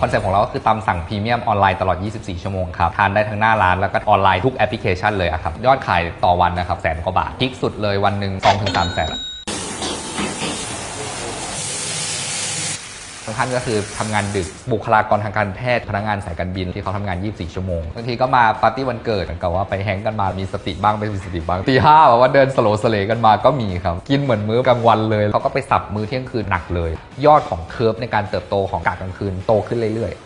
คอนเซ็ปต์ของเราก็คือตามสั่งพรีเมียมออนไลน์ตลอด 24 ชั่วโมงครับ ทานได้ทั้งหน้าร้านแล้วก็ออนไลน์ทุกแอปพลิเคชันเลยอะครับ ยอดขายต่อวันนะครับแสนกว่าบาทพิกสุดเลยวันหนึ่ง2-3แสนอะบาง ท่านก็คือทำงานดึกบุคลากรทางการแพทย์พนักงานสายการบินที่เขาทำงาน 24 ชั่วโมงบางทีก็มาปาร์ตี้วันเกิดเหมือนกับว่าไปแฮงกันมามีสติบ้างไม่มีสติบ้างตีห้าแบบว่าเดินสโลสเลกันมาก็มีครับ กินเหมือนมื้อกลางวันเลยเขาก็ไปสับมื้อเที่ยงคืนหนักเลย ยอดของเคอร์ฟในการเติบโตของกะกลางคืนโตขึ้นเรื่อยๆ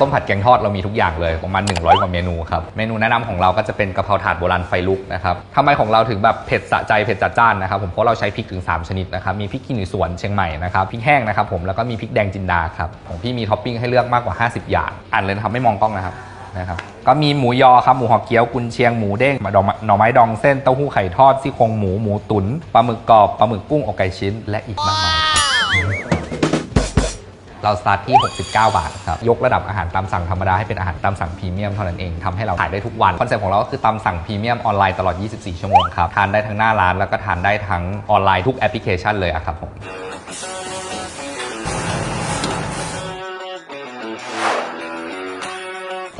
ต้มผัดแกงทอดเรามีทุกอย่างเลยประมาณ100 กว่าเมนูครับเมนูแนะนำของเราก็จะเป็นกะเพราถาดโบราณไฟลุกนะครับทำไมของเราถึงแบบเผ็ดสะใจเผ็ดจัดจ้านนะครับผมเพราะเราใช้พริกถึง 3 ชนิดนะครับมีพริกขี้หนูสวนเชียงใหม่นะครับพริกแห้งนะครับผมแล้วก็มีพริกแดงจินดาครับของพี่มีท็อปปิ้งให้เลือกมากกว่า 50 อย่างอ่านเลยนะครับไม่มองกล้องนะครับนะครับก็มีหมูยอครับหมูหอเกี๊ยวกุนเชียงหมูเด้งดอกหน่อไม้ดองเส้นเต้าหู้ไข่ทอดซี่โครงหมูหมูตุ๋นปลาหมึกกรอบปลาหมึกกุ้งอกไก่ชิ้น และอีกมากมาย เราสตาร์ทที่ 69 บาทครับ ยกระดับอาหารตามสั่งธรรมดาให้เป็นอาหารตามสั่งพรีเมียมเท่านั้นเองทำให้เราขายได้ทุกวัน คอนเซ็ปต์ของเราก็คือตามสั่งพรีเมียมออนไลน์ตลอด 24 ชั่วโมงครับ ทานได้ทั้งหน้าร้านแล้วก็ทานได้ทั้งออนไลน์ทุกแอปพลิเคชันเลยอะครับผม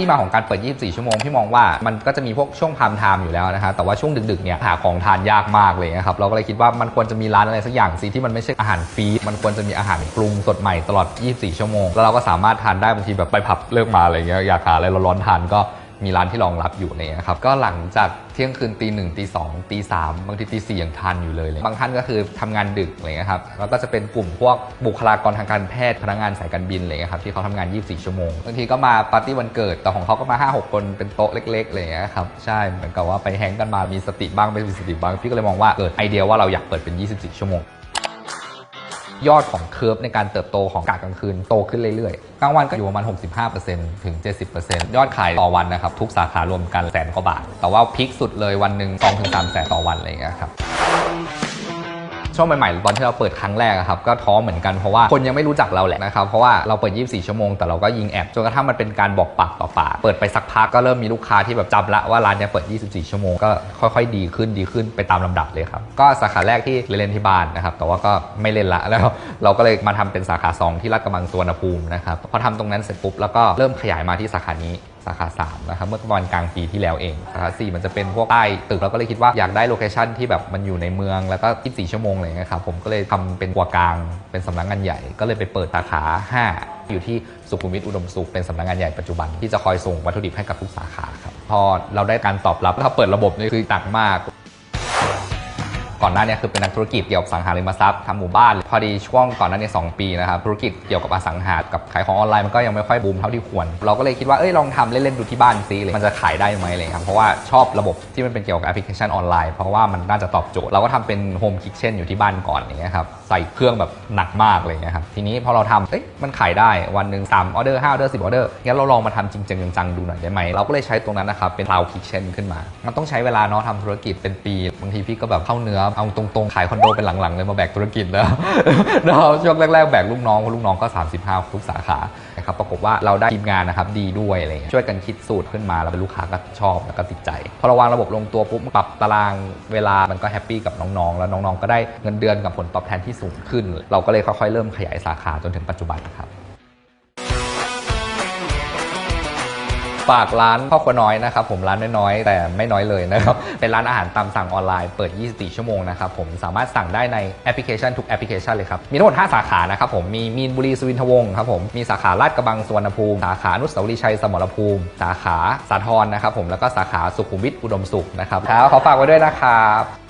ที่มาของการเปิด 24 ชั่วโมงพี่มองว่ามันก็จะมีพวกช่วงพามไทม์อยู่แล้วนะครับแต่ว่าช่วงดึกๆเนี่ยหาของทานยากมากเลยนะครับเราก็เลยคิดว่ามันควรจะมีร้านอะไรสักอย่างสิที่มันไม่ใช่อาหารฟรีมันควรจะมีอาหารปรุงสดใหม่ตลอด 24 ชั่วโมง แล้วเราก็สามารถทานได้บางทีแบบไปผับเลิกมาอะไรเงี้ยอยากหาอะไรร้อนๆทานก็ มีร้านที่รองรับอยู่อะไรเลยครับก็หลังจากเที่ยงคืนตีหนึ่งตีสองตีสามบางทีตีสี่ยังทันอยู่เลยเลยบางท่านก็คือทำงานดึกอะไรเงี้ยครับแล้วก็จะเป็นกลุ่มพวกบุคลากรทางการแพทย์พนักงานสายการบินอะไรเงี้ยครับที่เขาทำงาน 24 ชั่วโมงบางทีก็มาปาร์ตี้วันเกิดแต่ของเขาก็มา 5 6 คนเป็นโต๊ะเล็กๆอะไรเงี้ยครับใช่เหมือนกับว่าไปแฮงก์กันมามีสติบ้างไม่มีสติบ้างพี่ก็เลยมองว่าเกิดไอเดียว่าเราอยากเปิดเป็น 24 ชั่วโมง ยอดของเคอร์ฟในการเติบโตของกากลางคืนโตขึ้นเรื่อยๆ กลางวันก็อยู่ประมาณ 65%ถึง 70%ยอดขายต่อวันนะครับ ทุกสาขารวมกันแสนกว่าบาท แต่ว่าพีคสุดเลยวันหนึ่ง2-3แสนต่อวันอะไรอย่างเงี้ยครับ ช่วงใหม่ๆตอนที่เราเปิดครั้งแรกอะครับก็ท้อเหมือนกันเพราะว่าคนยังไม่รู้จักเราแหละนะครับเพราะว่าเราเปิด 24 ชั่วโมงแต่เราก็ยิงแอดจนกระทั่งมันเป็นการบอกปากต่อปากเปิดไปสักพักก็เริ่มมีลูกค้าที่แบบจำละว่าร้านเนี้ยเปิด 24 ชั่วโมงก็ค่อยๆ ดีขึ้นดีขึ้นไปตามลำดับเลยครับก็สาขาแรกที่เล่นที่บ้านนะครับแต่ว่าก็ไม่เล่นละแล้วเราก็เลยมาทำเป็นสาขา 2 ที่ลาดกระบังสวนภูมินะครับพอทำตรงนั้นเสร็จปุ๊บแล้วก็เริ่มขยายมาที่สาขานี้ สาขา3นะครับเมื่อประมาณกลางปีที่แล้วเองสาขา4มันจะเป็นพวกใต้ตึกเราก็เลยคิดว่าอยากได้โลเคชันที่แบบมันอยู่ในเมืองแล้วก็24ชั่วโมงเลยนะครับผมก็เลยทำเป็นกัวกลางเป็นสำนักงานใหญ่ ก็เลยไปเปิดสาขา 5 อยู่ที่สุขุมวิทอุดมสุขเป็นสำนักงานใหญ่ปัจจุบันที่จะคอยส่งวัตถุดิบให้กับทุกสาขาครับพอเราได้การตอบรับถ้าเปิดระบบนี่คือตักมาก ก่อนหน้านี้คือเป็นนักธุรกิจเกี่ยวกับสังหาริมทรัพย์ทำหมู่บ้าน พอดีช่วงก่อนหน้านี้2ปีนะครับธุรกิจเกี่ยวกับอสังหากับขายของออนไลน์มันก็ยังไม่ค่อยบูมเท่าที่ควร เราก็เลยคิดว่าเอ้ยลองทำเล่นๆดูที่บ้านซิเลยมันจะขายได้ไหมเลยครับเพราะว่าชอบระบบที่มันเป็นเกี่ยวกับแอปพลิเคชันออนไลน์เพราะว่ามันน่าจะตอบโจทย์เราก็ทำเป็นโฮมคิทเช่นอยู่ที่บ้านก่อนอย่างเงี้ยครับใส่เครื่องแบบหนักมากเลยเงี้ยครับทีนี้พอเราทำเอ้ยมันขายได้วันหนึ่งสามออเดอร์ห้าออเดอร์สิบออเดอร์งั้นเราลองมาทำจริงๆจังๆดูหน่อยได้ไหมเราก็เลยใช้ตรงนั้นนะครับเป็น cloud kitchen ขึ้นมา มันต้องใช้เวลาเนาะทำธุรกิจเป็นปีบางทีพี่ก็แบบเข้าเนื้อเอาตรงๆ ขายคอนโดเป็นหลังๆ เลยมาแบกธุรกิจแล้วเราช่วงแรก ๆ แบกลูกน้องเพราะลูกน้องก็ 35 ทุกสาขานะครับปรากฏว่าเราได้ทีมงานนะครับดีด้วยอะไรเงี้ยช่วยกันคิดสูตรขึ้นมาแล้วเป็นลูกค้าก็ชอบแล้วก็ติดใจ พอเราวางระบบลงตัวปุ๊บปรับตารางเวลามันก็แฮปปี้กับน้องๆ แล้วน้องๆ ก็ได้เงินเดือนกับผลตอบแทนที่สูงขึ้น เราก็เลยค่อยๆเริ่มขยายสาขาจนถึงปัจจุบันครับ ฝากร้านพ่อครัวน้อยนะครับผมร้านน้อยๆแต่ไม่น้อยเลยนะครับเป็นร้านอาหารตามสั่งออนไลน์เปิด 24 ชั่วโมงนะครับผมสามารถสั่งได้ในแอปพลิเคชันทุกแอปพลิเคชันเลยครับมีทั้งหมด 5 สาขานะครับผมมีมีนบุรีสุวินทวงศ์ครับผมมีสาขาลาดกระบังสุวรรณภูมิ สาขาอนุสาวรีย์ชัยสมรภูมิ สาขาสาทรนะครับผมแล้วก็สาขาสุขุมวิทอุดมสุขนะครับครับขอฝากไว้ด้วยนะครับ